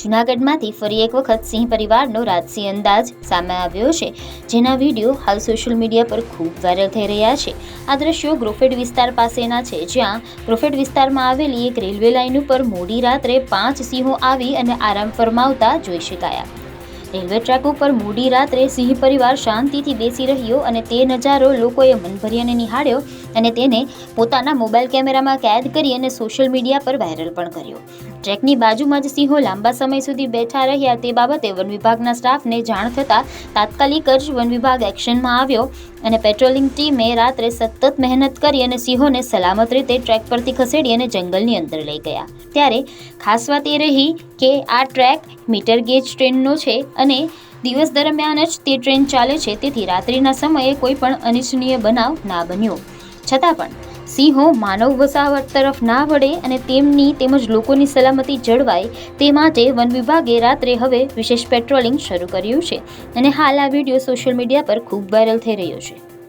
જૂનાગઢમાંથી ફરી એક વખત સિંહ પરિવારનો રાજસી અંદાજ સામે આવ્યો છે, જેના વીડિયો હાલ સોશિયલ મીડિયા પર ખૂબ વાયરલ થઈ રહ્યા છે. આ દ્રશ્યો ગ્રોફેડ વિસ્તાર પાસેના છે, જ્યાં ગ્રોફેડ વિસ્તારમાં આવેલી એક રેલવે લાઇન ઉપર મોડી રાત્રે પાંચ સિંહો આવી અને આરામ ફરમાવતા જોઈ શકાયા. રેલવે ટ્રેક ઉપર મોડી રાત્રે સિંહ પરિવાર શાંતિથી બેસી રહ્યો અને તે નજારો લોકોએ મનભર્યાને નિહાળ્યો અને તેને પોતાના મોબાઈલ કેમેરામાં કેદ કરી અને સોશિયલ મીડિયા પર વાયરલ પણ કર્યો. ટ્રેકની બાજુમાં જ સિંહો લાંબા સમય સુધી બેઠા રહ્યા. તે બાબતે વન વિભાગના સ્ટાફને જાણ થતાં તાત્કાલિક જ વન વિભાગ એક્શનમાં આવ્યો અને પેટ્રોલિંગ ટીમે રાત્રે સતત મહેનત કરી અને સિંહોને સલામત રીતે ટ્રેક પરથી ખસેડી અને જંગલની અંદર લઈ ગયા. ત્યારે ખાસ વાત એ રહી કે આ ટ્રેક મીટર ગેજ ટ્રેનનો છે અને દિવસ દરમિયાન જ તે ટ્રેન ચાલે છે, તેથી રાત્રિના સમયે કોઈ પણ અનિચ્છનીય બનાવ ના બન્યો. છતાં પણ સિંહો માનવ વસાહત તરફ ના વળે અને તેમની તેમજ લોકોની સલામતી જળવાય તે માટે વન વિભાગે રાત્રે હવે વિશેષ પેટ્રોલિંગ શરૂ કર્યું છે. અને હાલ આ વીડિયો સોશિયલ મીડિયા પર ખૂબ વાયરલ થઈ રહ્યો છે.